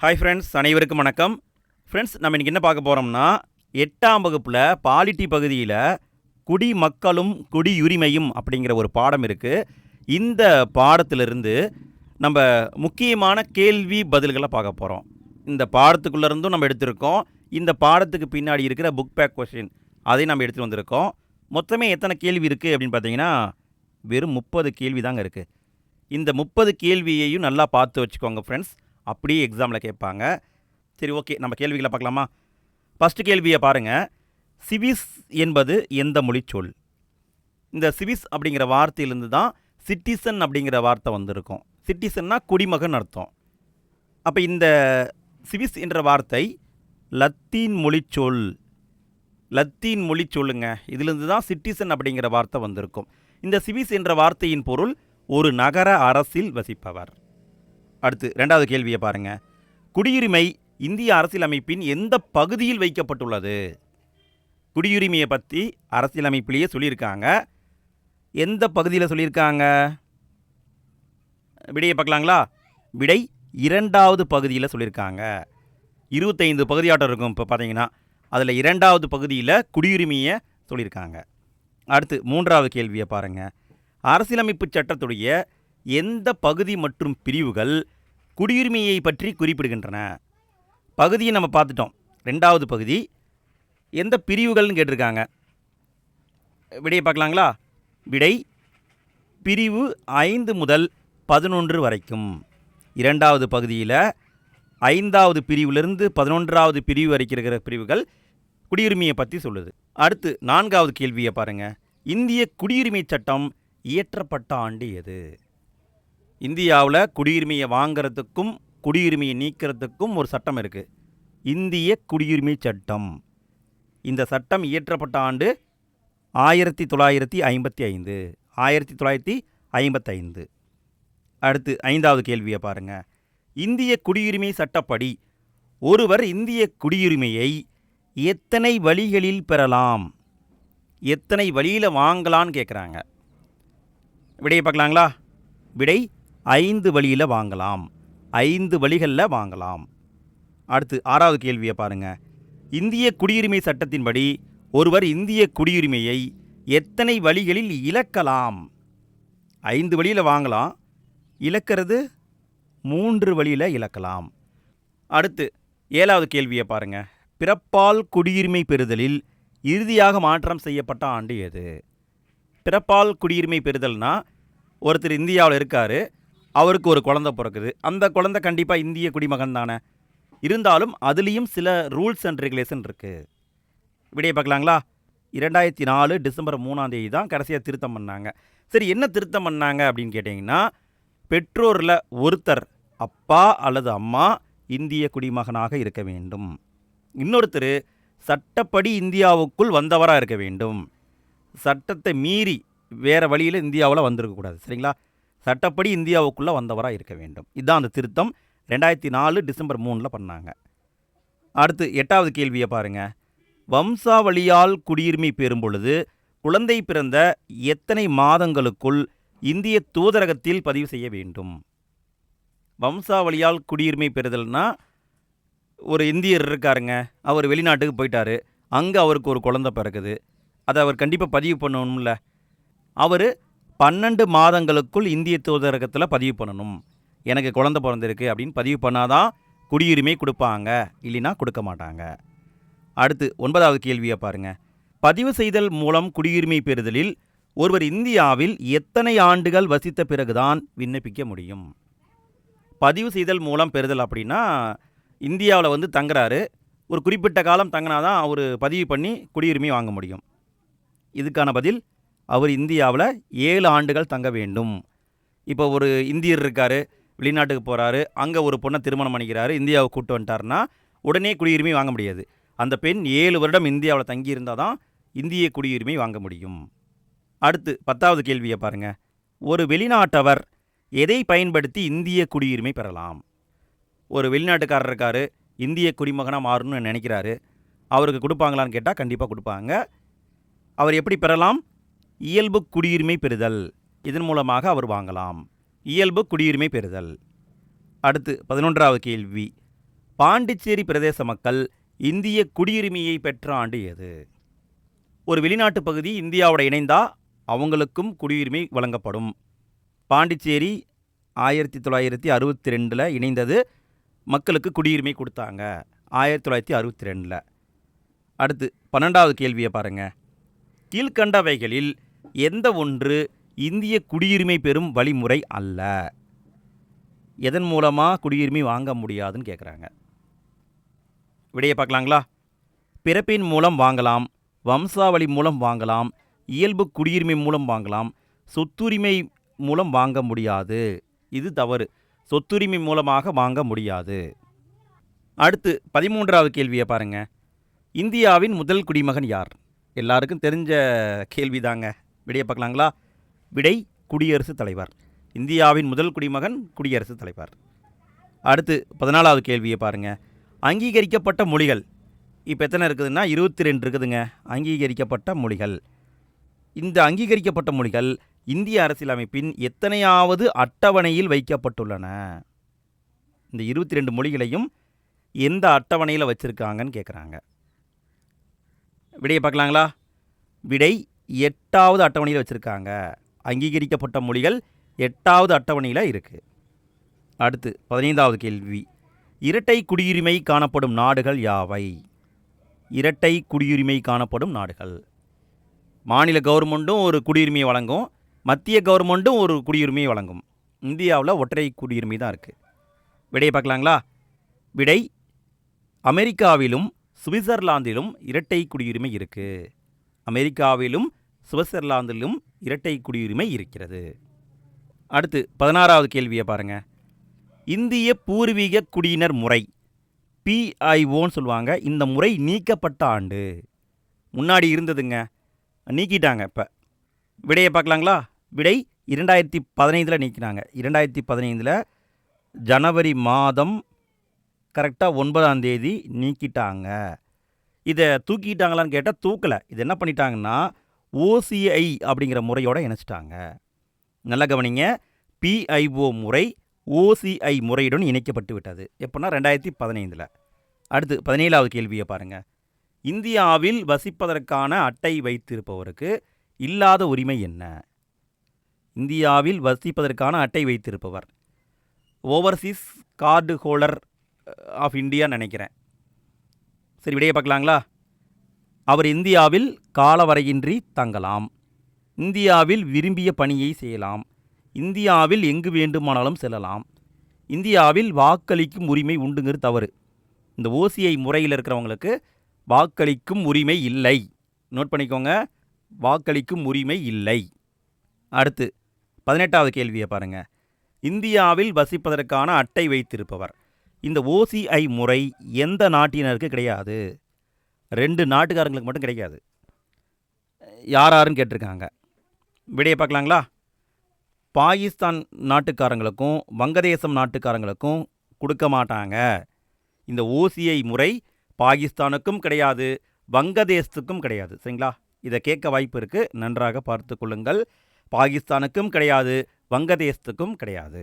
Hi friends அனைவருக்கும் வணக்கம். Friends நம்ம இன்றைக்கி என்ன பார்க்க போகிறோம்னா எட்டாம் வகுப்பில் பாலிட்டி பகுதியில் குடிமக்களும் குடியுரிமையும் அப்படிங்கிற ஒரு பாடம் இருக்குது இந்த பாடத்திலிருந்து நம்ம முக்கியமான கேள்வி பதில்களை பார்க்க போகிறோம் இந்த பாடத்துக்குள்ளேருந்தும் நம்ம எடுத்திருக்கோம். இந்த பாடத்துக்கு பின்னாடி இருக்கிற புக் பேக் கொஷின் அதையும் நம்ம எடுத்துகிட்டு வந்திருக்கோம். மொத்தமே எத்தனை கேள்வி இருக்குது அப்படின்னு பார்த்தீங்கன்னா வெறும் முப்பது கேள்வி தாங்க இருக்குது இந்த முப்பது கேள்வியையும் நல்லா பார்த்து வச்சுக்கோங்க ஃப்ரெண்ட்ஸ் அப்படியே எக்ஸாமில் கேட்பாங்க. சரி ஓகே நம்ம கேள்விகளை பார்க்கலாமா? ஃபஸ்ட்டு கேள்வியை பாருங்கள் சிவிஸ் என்பது எந்த மொழிச்சொல் இந்த சிவிஸ் அப்படிங்கிற வார்த்தையிலேருந்து தான் சிட்டிசன் அப்படிங்கிற வார்த்தை வந்திருக்கும். சிட்டிசன்னா குடிமகன் அர்த்தம். அப்போ இந்த சிவிஸ் என்ற வார்த்தை லத்தீன் மொழிச்சொல் லத்தீன் மொழி சொல்லுங்க. இதிலிருந்து தான் சிட்டிசன் அப்படிங்கிற வார்த்தை வந்திருக்கும். இந்த சிவிஸ் என்ற வார்த்தையின் பொருள் ஒரு நகர அரசில் வசிப்பவர். அடுத்து ரெண்டாவது கேள்வியை பாருங்க. குடியுரிமை இந்திய அரசியலமைப்பின் எந்த பகுதியில் வைக்கப்பட்டுள்ளது? குடியுரிமையை பற்றி அரசியலமைப்பிலேயே சொல்லியிருக்காங்க. எந்த பகுதியில் சொல்லியிருக்காங்க? விடையை பார்க்கலாங்களா? விடை இரண்டாவது பகுதியில் சொல்லியிருக்காங்க. இருபத்தைந்து பகுதியாட்டம் இருக்கும் இப்போ பார்த்தீங்கன்னா அதில் இரண்டாவது பகுதியில் குடியுரிமையை சொல்லியிருக்காங்க. அடுத்து மூன்றாவது கேள்வியை பாருங்கள் அரசியலமைப்பு சட்டத்துடைய எந்த பகுதி மற்றும் பிரிவுகள் குடியுரிமையை பற்றி குறிப்பிடுகின்றன. பகுதியை நம்ம பார்த்துட்டோம். ரெண்டாவது பகுதி எந்த பிரிவுகள்னு கேட்டிருக்காங்க. விடையை பார்க்கலாங்களா? விடை பிரிவு ஐந்து முதல் பதினொன்று வரைக்கும். இரண்டாவது பகுதியில் ஐந்தாவது பிரிவிலிருந்து பதினொன்றாவது பிரிவு வரைக்கும் இருக்கிற பிரிவுகள் குடியுரிமையை பற்றி சொல்லுது. அடுத்து நான்காவது கேள்வியை பாருங்கள் இந்திய குடியுரிமை சட்டம் இயற்றப்பட்ட ஆண்டு எது? இந்தியாவில் குடியுரிமையை வாங்குறதுக்கும் குடியுரிமையை நீக்கிறதுக்கும் ஒரு சட்டம் இருக்குது இந்திய குடியுரிமை சட்டம். இந்த சட்டம் இயற்றப்பட்ட ஆண்டு ஆயிரத்தி தொள்ளாயிரத்தி ஐம்பத்தி ஐந்து. ஆயிரத்தி தொள்ளாயிரத்தி ஐம்பத்தைந்து அடுத்து ஐந்தாவது கேள்வியை பாருங்க. இந்திய குடியுரிமை சட்டப்படி ஒருவர் இந்திய குடியுரிமையை எத்தனை வழிகளில் பெறலாம்? எத்தனை வழியில் வாங்கலான்னு கேட்குறாங்க விடையை பார்க்கலாங்களா? விடை ஐந்து வழியில் வாங்கலாம். ஐந்து வழிகளில் வாங்கலாம். அடுத்து ஆறாவது கேள்வியை பாருங்க. இந்திய குடியுரிமை சட்டத்தின்படி ஒருவர் இந்திய குடியுரிமையை எத்தனை வழிகளில் இழக்கலாம்? ஐந்து வழியில் வாங்கலாம். இழக்கிறது மூன்று வழியில் இழக்கலாம். அடுத்து ஏழாவது கேள்வியை பாருங்கள் பிறப்பால் குடியுரிமை பெறுதலில் இறுதியாக மாற்றம் செய்யப்பட்ட ஆண்டு எது? பிறப்பால் குடியுரிமை பெறுதல்னால் ஒருத்தர் இந்தியாவில் இருக்கார். அவருக்கு ஒரு குழந்தை பிறக்குது. அந்த குழந்தை கண்டிப்பாக இந்திய குடிமகன் தானே. இருந்தாலும் அதுலேயும் சில ரூல்ஸ் அண்ட் ரெகுலேஷன் இருக்குது விடையை பார்க்கலாங்களா? இரண்டாயிரத்தி நாலு டிசம்பர் மூணாம் தேதி தான் கடைசியாக திருத்தம் பண்ணாங்க. சரி என்ன திருத்தம் பண்ணாங்க அப்படின்னு கேட்டிங்கன்னா பெற்றோரில் ஒருத்தர் அப்பா அல்லது அம்மா இந்திய குடிமகனாக இருக்க வேண்டும். இன்னொருத்தர் சட்டப்படி இந்தியாவுக்குள் வந்தவராக இருக்க வேண்டும். சட்டத்தை மீறி வேறு வழியில் இந்தியாவில் வந்திருக்கக்கூடாது சரிங்களா? சட்டப்படி இந்தியாவுக்குள்ளே வந்தவராக இருக்க வேண்டும். இதுதான் அந்த திருத்தம். ரெண்டாயிரத்தி நாலு டிசம்பர் மூணில் பண்ணாங்க. அடுத்து எட்டாவது கேள்வியை பாருங்கள் வம்சாவளியால் குடியுரிமை பெறும் பொழுது குழந்தை பிறந்த எத்தனை மாதங்களுக்குள் இந்திய தூதரகத்தில் பதிவு செய்ய வேண்டும்? வம்சாவளியால் குடியுரிமை பெறுதல்னா ஒரு இந்தியர் இருக்காருங்க. அவர் வெளிநாட்டுக்கு போயிட்டாரு. அங்கே அவருக்கு ஒரு குழந்தை பிறக்குது. அதை அவர் கண்டிப்பாக பதிவு பண்ணணும்ல. அவர் பன்னெண்டு மாதங்களுக்குள் இந்திய தூதரகத்தில் பதிவு பண்ணணும். எனக்கு குழந்தை பிறந்திருக்கு அப்படின்னு பதிவு பண்ணாதான் குடியுரிமை கொடுப்பாங்க இல்லைன்னா கொடுக்க மாட்டாங்க. அடுத்து ஒன்பதாவது கேள்வியை பாருங்கள் பதிவு செய்தல் மூலம் குடியுரிமை பெறுதலில் ஒருவர் இந்தியாவில் எத்தனை ஆண்டுகள் வசித்த பிறகுதான் விண்ணப்பிக்க முடியும்? பதிவு செய்தல் மூலம் பெறுதல் அப்படின்னா இந்தியாவில் வந்து தங்குறாரு. ஒரு குறிப்பிட்ட காலம் தங்கினாதான் அவர் பதிவு பண்ணி குடியுரிமை வாங்க முடியும். இதுக்கான பதில் அவர் இந்தியாவில் ஏழு ஆண்டுகள் தங்க வேண்டும். இப்போ ஒரு இந்தியர் இருக்கார் வெளிநாட்டுக்கு போகிறாரு அங்கே ஒரு பொண்ணை திருமணம் பண்ணிக்கிறாரு இந்தியாவை கூட்டு வந்துட்டாருன்னா உடனே குடியுரிமை வாங்க முடியாது. அந்த பெண் ஏழு வருடம் இந்தியாவில் தங்கியிருந்தால் தான் இந்திய குடியுரிமை வாங்க முடியும். அடுத்து பத்தாவது கேள்வியை பாருங்கள் ஒரு வெளிநாட்டவர் எதை பயன்படுத்தி இந்திய குடியுரிமை பெறலாம்? ஒரு வெளிநாட்டுக்காரர் இருக்கார் இந்திய குடிமகனாக மாறணும்னு நினைக்கிறாரு அவருக்கு கொடுப்பாங்களான்னு கேட்டால் கண்டிப்பாக கொடுப்பாங்க. அவர் எப்படி பெறலாம்? இயல்பு குடியுரிமை பெறுதல். இதன் மூலமாக அவர் வாங்கலாம். இயல்பு குடியுரிமை பெறுதல். அடுத்து பதினொன்றாவது கேள்வி. பாண்டிச்சேரி பிரதேச மக்கள் இந்திய குடியுரிமையை பெற்ற ஆண்டு எது? ஒரு வெளிநாட்டு பகுதி இந்தியாவோட இணைந்தா அவங்களுக்கும் குடியுரிமை வழங்கப்படும். பாண்டிச்சேரி ஆயிரத்தி தொள்ளாயிரத்தி அறுபத்தி ரெண்டில் இணைந்தது மக்களுக்கு குடியுரிமை கொடுத்தாங்க. ஆயிரத்தி தொள்ளாயிரத்தி அறுபத்தி ரெண்டில். அடுத்து பன்னெண்டாவது கேள்வியை பாருங்கள் கீழ்கண்டவைகளில் எந்த ஒன்று இந்திய குடியுரிமை பெறும் வழிமுறை அல்ல. எதன் மூலமாக குடியுரிமை வாங்க முடியாதுன்னு கேட்குறாங்க விடையை பார்க்கலாங்களா? பிறப்பின் மூலம் வாங்கலாம் வம்சாவளி மூலம் வாங்கலாம் இயல்பு குடியுரிமை மூலம் வாங்கலாம் சொத்துரிமை மூலம் வாங்க முடியாது. இது தவறு. சொத்துரிமை மூலமாக வாங்க முடியாது. அடுத்து பதிமூன்றாவது கேள்வியை பாருங்கள் இந்தியாவின் முதல் குடிமகன் யார்? எல்லாருக்கும் தெரிஞ்ச கேள்விதாங்க. விடையை பார்க்கலாங்களா? விடை குடியரசுத் தலைவர். இந்தியாவின் முதல் குடிமகன் குடியரசுத் தலைவர். அடுத்து பதினாலாவது கேள்வியை பாருங்கள் அங்கீகரிக்கப்பட்ட மொழிகள். இப்போ எத்தனை இருக்குதுன்னா? இருபத்தி ரெண்டு இருக்குதுங்க. அங்கீகரிக்கப்பட்ட மொழிகள். இந்த அங்கீகரிக்கப்பட்ட மொழிகள் இந்திய அரசியலமைப்பின் எத்தனையாவது அட்டவணையில் வைக்கப்பட்டுள்ளன? இந்த இருபத்தி ரெண்டு மொழிகளையும் எந்த அட்டவணையில் வச்சுருக்காங்கன்னு கேட்குறாங்க விடையை பார்க்கலாங்களா? விடை எட்டாவது அட்டவணையில் வச்சுருக்காங்க. அங்கீகரிக்கப்பட்ட மொழிகள் எட்டாவது அட்டவணையில் இருக்குது அடுத்து பதினைந்தாவது கேள்வி. இரட்டை குடியுரிமை காணப்படும் நாடுகள் யாவை? இரட்டை குடியுரிமை காணப்படும் நாடுகள். மாநில கவர்மெண்ட்டும் ஒரு குடியுரிமையை வழங்கும். மத்திய கவர்மெண்ட்டும் ஒரு குடியுரிமையை வழங்கும். இந்தியாவில் ஒற்றை குடியுரிமை தான் இருக்குது விடையை பார்க்கலாங்களா? விடை அமெரிக்காவிலும் சுவிட்சர்லாந்திலும் இரட்டை குடியுரிமை இருக்குது அமெரிக்காவிலும் சுவிட்சர்லாந்திலும் இரட்டை குடியுரிமை இருக்கிறது. அடுத்து பதினாறாவது கேள்வியை பாருங்க. இந்திய பூர்வீக குடியினர் முறை பிஐஓன்னு சொல்லுவாங்க. இந்த முறை நீக்கப்பட்ட ஆண்டு. முன்னாடி இருந்ததுங்க. நீக்கிட்டாங்க இப்போ. விடையை பார்க்கலாங்களா? விடை இரண்டாயிரத்தி பதினைந்தில் நீக்கினாங்க. இரண்டாயிரத்தி பதினைந்தில் ஜனவரி மாதம் கரெக்டாக ஒன்பதாம் தேதி நீக்கிட்டாங்க. இதை தூக்கிட்டாங்களான்னு கேட்டால் தூக்கலை. இது என்ன பண்ணிட்டாங்கன்னா ஓசிஐ அப்படிங்கிற முறையோட இணைச்சிட்டாங்க. நல்லா கவனிங்க. பிஐஓ முறை ஓசிஐ முறையுடன் இணைக்கப்பட்டு விட்டது. எப்போனா ரெண்டாயிரத்தி பதினைந்தில். அடுத்து பதினேழாவது கேள்வியை பாருங்கள் இந்தியாவில் வசிப்பதற்கான அட்டை வைத்திருப்பவருக்கு இல்லாத உரிமை என்ன? இந்தியாவில் வசிப்பதற்கான அட்டை வைத்திருப்பவர். Overseas card holder of India நினைக்கிறேன். சரி விடையை பார்க்கலாங்களா? அவர் இந்தியாவில் காலவரையின்றி தங்கலாம். இந்தியாவில் விரும்பிய பணியை செய்யலாம். இந்தியாவில் எங்கு வேண்டுமானாலும் செல்லலாம். இந்தியாவில் வாக்களிக்கும் உரிமை உண்டுங்கிற தவறு. இந்த ஓசிஐ முறையில் இருக்கிறவங்களுக்கு வாக்களிக்கும் உரிமை இல்லை. நோட் பண்ணிக்கோங்க. வாக்களிக்கும் உரிமை இல்லை. அடுத்து பதினெட்டாவது கேள்வியை பாருங்கள் இந்தியாவில் வசிப்பதற்கான அட்டை வைத்திருப்பவர். இந்த ஓசிஐ முறை எந்த நாட்டினருக்கு கிடையாது? ரெண்டு நாட்டுக்காரங்களுக்கு மட்டும் கிடைக்காது. யார் யாருன்னு கேட்டிருக்காங்க. விடையை பார்க்கலாங்களா? பாகிஸ்தான் நாட்டுக்காரங்களுக்கும் வங்கதேசம் நாட்டுக்காரங்களுக்கும் கொடுக்க மாட்டாங்க. இந்த ஓசிஐ முறை பாகிஸ்தானுக்கும் கிடையாது வங்கதேசத்துக்கும் கிடையாது. சரிங்களா? இதை கேட்க வாய்ப்பு இருக்குது நன்றாக பார்த்து கொள்ளுங்கள். பாகிஸ்தானுக்கும் கிடையாது வங்கதேசத்துக்கும் கிடையாது.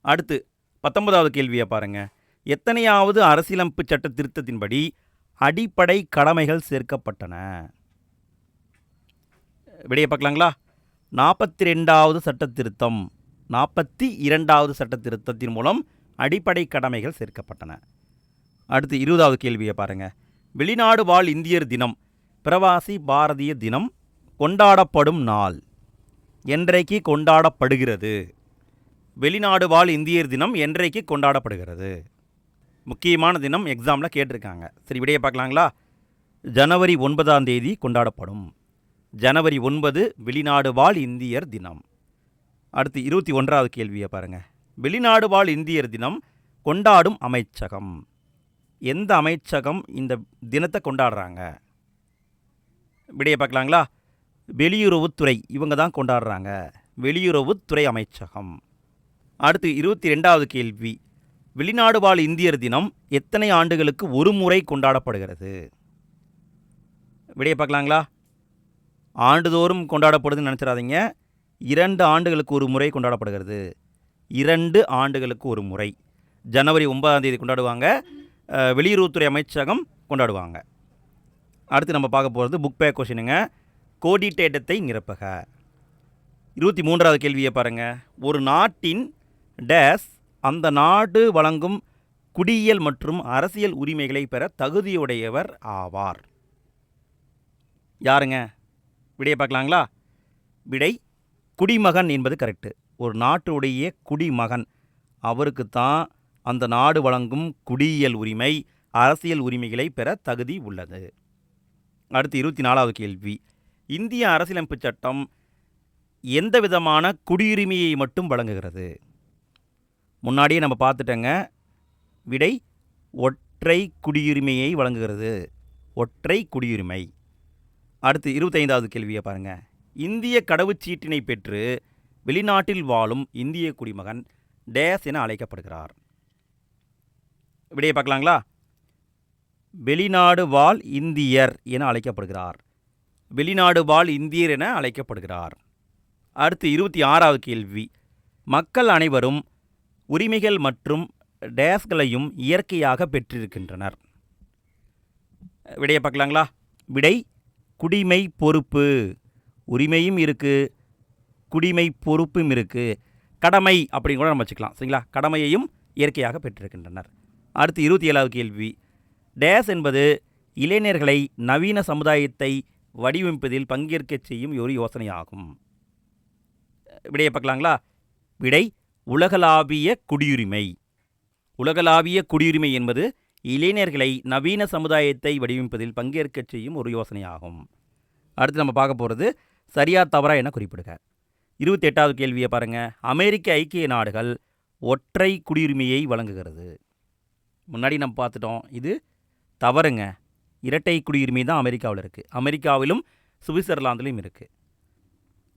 அடுத்து பத்தொன்பதாவது கேள்வியை பாருங்கள் எத்தனையாவது அரசியலமைப்பு சட்ட திருத்தத்தின்படி அடிப்படை கடமைகள் சேர்க்கப்பட்டன. விடையை பார்க்கலாங்களா? நாற்பத்தி ரெண்டாவது சட்ட திருத்தம் நாற்பத்தி இரண்டாவது சட்ட திருத்தத்தின் மூலம் அடிப்படை கடமைகள் சேர்க்கப்பட்டன. அடுத்து இருபதாவது கேள்வியை பாருங்கள் வெளிநாடு வாழ் இந்தியர் தினம் பிரவாசி பாரதிய தினம் கொண்டாடப்படும் நாள். என்றைக்கு கொண்டாடப்படுகிறது? வெளிநாடு வாழ் இந்தியர் தினம் என்றைக்கு கொண்டாடப்படுகிறது? முக்கியமான தினம் எக்ஸாமில் கேட்டிருக்காங்க. சரி விடையை பார்க்கலாங்களா? ஜனவரி ஒன்பதாம் தேதி கொண்டாடப்படும். ஜனவரி ஒன்பது வெளிநாடு வாழ் இந்தியர் தினம். அடுத்து இருபத்தி ஒன்றாவது கேள்வியை பாருங்கள் வெளிநாடு வாழ் இந்தியர் தினம் கொண்டாடும் அமைச்சகம். எந்த அமைச்சகம் இந்த தினத்தை கொண்டாடுறாங்க? விடையை பார்க்கலாங்களா? வெளியுறவுத்துறை இவங்க தான் கொண்டாடுறாங்க. வெளியுறவுத்துறை அமைச்சகம். அடுத்து இருபத்தி ரெண்டாவது கேள்வி. வெளிநாடு வாழ் இந்தியர் தினம் எத்தனை ஆண்டுகளுக்கு ஒரு முறை கொண்டாடப்படுகிறது? விடையை பார்க்கலாங்களா? ஆண்டுதோறும் கொண்டாடப்படுதுன்னு நினச்சிடாதீங்க. இரண்டு ஆண்டுகளுக்கு ஒரு முறை கொண்டாடப்படுகிறது. இரண்டு ஆண்டுகளுக்கு ஒரு முறை. ஜனவரி ஒன்பதாம் தேதி கொண்டாடுவாங்க. வெளியுறவுத்துறை அமைச்சகம் கொண்டாடுவாங்க. அடுத்து நம்ம பார்க்க போகிறது புக் பேக் கொஷினுங்க கோடிட்டேட்டத்தை நிரப்பக. இருபத்தி மூன்றாவது கேள்வியை பாருங்கள் ஒரு நாட்டின் டேஸ் அந்த நாடு வழங்கும் குடியியல் மற்றும் அரசியல் உரிமைகளை பெற தகுதியுடையவர் ஆவார். யாருங்க? விடையை பார்க்கலாங்களா? விடை குடிமகன் என்பது கரெக்டு ஒரு நாட்டுடைய குடிமகன். அவருக்கு தான் அந்த நாடு வழங்கும் குடியியல் உரிமை அரசியல் உரிமைகளை பெற தகுதி உள்ளது. அடுத்து இருபத்தி நாலாவது கேள்வி. இந்திய அரசியலமைப்பு சட்டம் எந்த விதமான குடியுரிமையை மட்டும் வழங்குகிறது? முன்னாடியே நம்ம பார்த்துட்டோங்க. விடை ஒற்றை குடியுரிமையை வழங்குகிறது. ஒற்றை குடியுரிமை. அடுத்து இருபத்தைந்தாவது கேள்வியை பாருங்கள் இந்திய கடவுச்சீட்டினை பெற்று வெளிநாட்டில் வாழும் இந்திய குடிமகன் டேஸ் என அழைக்கப்படுகிறார். விடையை பார்க்கலாங்களா? வெளிநாடு வாழ் இந்தியர் என அழைக்கப்படுகிறார். வெளிநாடு வாழ் இந்தியர் என அழைக்கப்படுகிறார். அடுத்து இருபத்தி ஆறாவது கேள்வி. மக்கள் அனைவரும் உரிமைகள் மற்றும் டேஸ்களையும் இயற்கையாக பெற்றிருக்கின்றனர். விடையை பார்க்கலாங்களா? விடை குடிமை பொறுப்பு. உரிமையும் இருக்குது குடிமை பொறுப்பும் இருக்குது கடமை அப்படின்னு கூட நம்ம வச்சுக்கலாம் சரிங்களா? கடமையையும் இயற்கையாக பெற்றிருக்கின்றனர். அடுத்து இருபத்தி ஏழாவது கேள்வி. டேஸ் என்பது இளைஞர்களை நவீன சமுதாயத்தை வடிவமைப்பதில் பங்கேற்கச் செய்யும் ஒரு யோசனையாகும். விடையை பார்க்கலாங்களா? விடை உலகளாவிய குடியுரிமை. உலகளாவிய குடியுரிமை என்பது இளைஞர்களை நவீன சமுதாயத்தை வடிவமைப்பதில் பங்கேற்கச் செய்யும் ஒரு யோசனையாகும். அடுத்து நம்ம பார்க்க போகிறது சரியா தவறா என குறிப்பிடுக. இருபத்தி எட்டாவது கேள்வியை பாருங்கள் அமெரிக்க ஐக்கிய நாடுகள் ஒற்றை குடியுரிமையை வழங்குகிறது. முன்னாடி நம்ம பார்த்துட்டோம் இது தவறுங்க. இரட்டை குடியுரிமை தான் அமெரிக்காவில் இருக்குது அமெரிக்காவிலும் சுவிட்சர்லாந்துலேயும் இருக்குது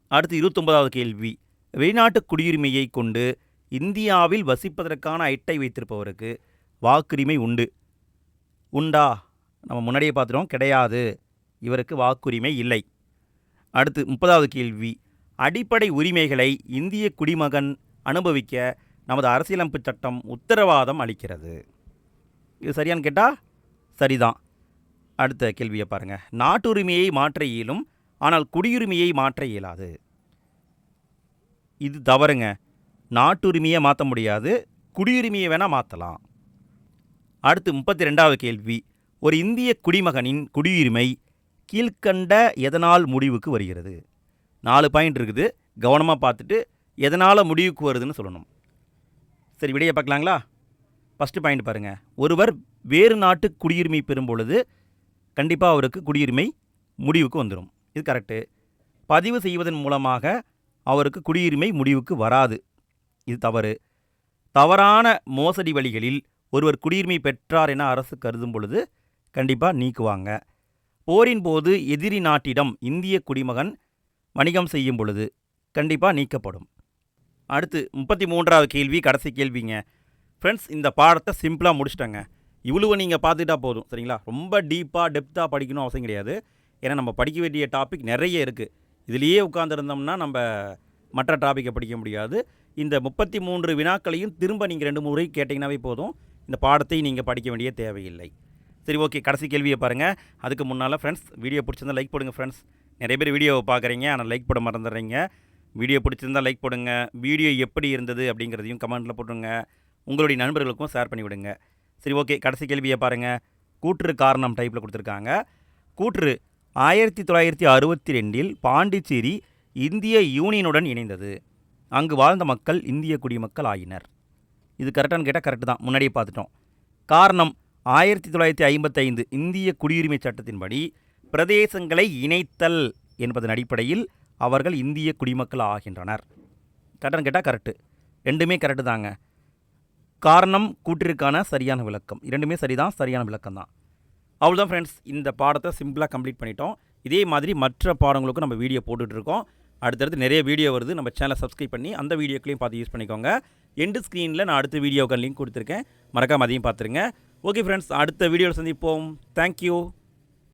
அடுத்து இருபத்தொன்பதாவது கேள்வி. வெளிநாட்டு குடியுரிமையை கொண்டு இந்தியாவில் வசிப்பதற்கான ஐட்டை வைத்திருப்பவருக்கு வாக்குரிமை உண்டு. உண்டா? நம்ம முன்னாடியே பார்த்துட்டோம். கிடையாது. இவருக்கு வாக்குரிமை இல்லை. அடுத்து முப்பதாவது கேள்வி. அடிப்படை உரிமைகளை இந்திய குடிமகன் அனுபவிக்க நமது அரசியலமைப்பு சட்டம் உத்தரவாதம் அளிக்கிறது. இது சரியான்னு கேட்டால் சரிதான். அடுத்த கேள்வியை பாருங்கள் நாட்டுரிமையை மாற்ற இயலும் ஆனால் குடியுரிமையை மாற்ற இயலாது. இது தவறுங்க. நாட்டுரிமையை மாற்ற முடியாது. குடியுரிமையை வேணால் மாற்றலாம் அடுத்து முப்பத்தி ரெண்டாவது கேள்வி. ஒரு இந்திய குடிமகனின் குடியுரிமை கீழ்க்கண்ட எதனால் முடிவுக்கு வருகிறது? நாலு பாயிண்ட் இருக்குது. கவனமாக பார்த்துட்டு எதனால் முடிவுக்கு வருதுன்னு சொல்லணும். சரி விடையை பார்க்கலாங்களா? ஃபஸ்ட்டு பாயிண்ட் பாருங்கள் ஒருவர் வேறு நாட்டு குடியுரிமை பெறும் பொழுது கண்டிப்பாக அவருக்கு குடியுரிமை முடிவுக்கு வந்துடும் இது கரெக்டு பதிவு செய்வதன் மூலமாக அவருக்கு குடியுரிமை முடிவுக்கு வராது. இது தவறு. தவறான மோசடி வழிகளில் ஒருவர் குடியுரிமை பெற்றார் என அரசு கருதும் பொழுது கண்டிப்பாக நீக்குவாங்க. போரின் போது எதிரி நாட்டிடம் இந்திய குடிமகன் வணிகம் செய்யும் பொழுது கண்டிப்பாக நீக்கப்படும். அடுத்து முப்பத்தி மூன்றாவது கேள்வி கடைசி கேள்விங்க. ஃப்ரெண்ட்ஸ் இந்த பாடத்தை சிம்பிளாக முடிச்சிட்டேங்க. இவ்வளவு நீங்கள் பார்த்துட்டா போதும் சரிங்களா? ரொம்ப டீப்பாக டெப்த்தாக படிக்கணும் அவசியம் கிடையாது. ஏன்னா நம்ம படிக்க வேண்டிய டாபிக் நிறைய இருக்குது இதுலேயே உட்காந்துருந்தோம்னா நம்ம மற்ற டாப்பிக்கை படிக்க முடியாது. இந்த முப்பத்தி மூன்று வினாக்களையும் திரும்ப நீங்கள் ரெண்டு முறை கேட்டிங்கனாவே போதும். இந்த பாடத்தை நீங்கள் படிக்க வேண்டிய தேவையில்லை. சரி ஓகே. கடைசி கேள்வியை பாருங்கள் அதுக்கு முன்னால் ஃப்ரெண்ட்ஸ் வீடியோ பிடிச்சிருந்தா லைக் போடுங்க ஃப்ரெண்ட்ஸ் நிறைய பேர் வீடியோவை பார்க்குறீங்க ஆனால் லைக் போட மறந்துடுறீங்க. வீடியோ பிடிச்சிருந்தா லைக் போடுங்க. வீடியோ எப்படி இருந்தது அப்படிங்கிறதையும் கமெண்ட்டில் போட்டுருங்க. உங்களுடைய நண்பர்களுக்கும் ஷேர் பண்ணி விடுங்க. சரி ஓகே. கடைசி கேள்வியை பாருங்கள் கூற்று காரணம் டைப்பில் கொடுத்துருக்காங்க. கூற்று ஆயிரத்தி தொள்ளாயிரத்தி அறுபத்தி ரெண்டில் பாண்டிச்சேரி இந்திய யூனியனுடன் இணைந்தது. அங்கு வாழ்ந்த மக்கள் இந்திய குடிமக்கள் ஆயினர். இது கரெக்டானு கேட்டால் கரெக்டு தான். முன்னாடியே பார்த்துட்டோம். காரணம் ஆயிரத்தி தொள்ளாயிரத்தி ஐம்பத்தைந்து இந்திய குடியுரிமை சட்டத்தின்படி பிரதேசங்களை இணைத்தல் என்பதன் அடிப்படையில் அவர்கள் இந்திய குடிமக்கள் ஆகின்றனர். கரெக்டானு கேட்டால் கரெக்டு ரெண்டுமே கரெக்டு தாங்க. காரணம் கூற்றிற்கான சரியான விளக்கம். இரண்டுமே சரிதான் சரியான விளக்கம் தான் அவ்வளோதான் ஃப்ரெண்ட்ஸ் இந்த பாடத்தை சிம்பிளாக கம்ப்ளீட் பண்ணிட்டோம். இதே மாதிரி மற்ற பாடங்களுக்கும் நம்ம வீடியோ போட்டுட்ருக்கோம். அடுத்தடுத்து நிறைய வீடியோ வருது. நம்ம சேனலை சப்ஸ்கிரைப் பண்ணி அந்த வீடியோக்களையும் பார்த்து யூஸ் பண்ணிக்கோங்க. எண்டு ஸ்க்ரீனில் நான் அடுத்த வீடியோக்கு லிங்க் கொடுத்துருக்கேன். மறக்காம அதையும் பார்த்துருங்க. ஓகே ஃப்ரெண்ட்ஸ் அடுத்த வீடியோவில் சந்திப்போம். தேங்க்யூ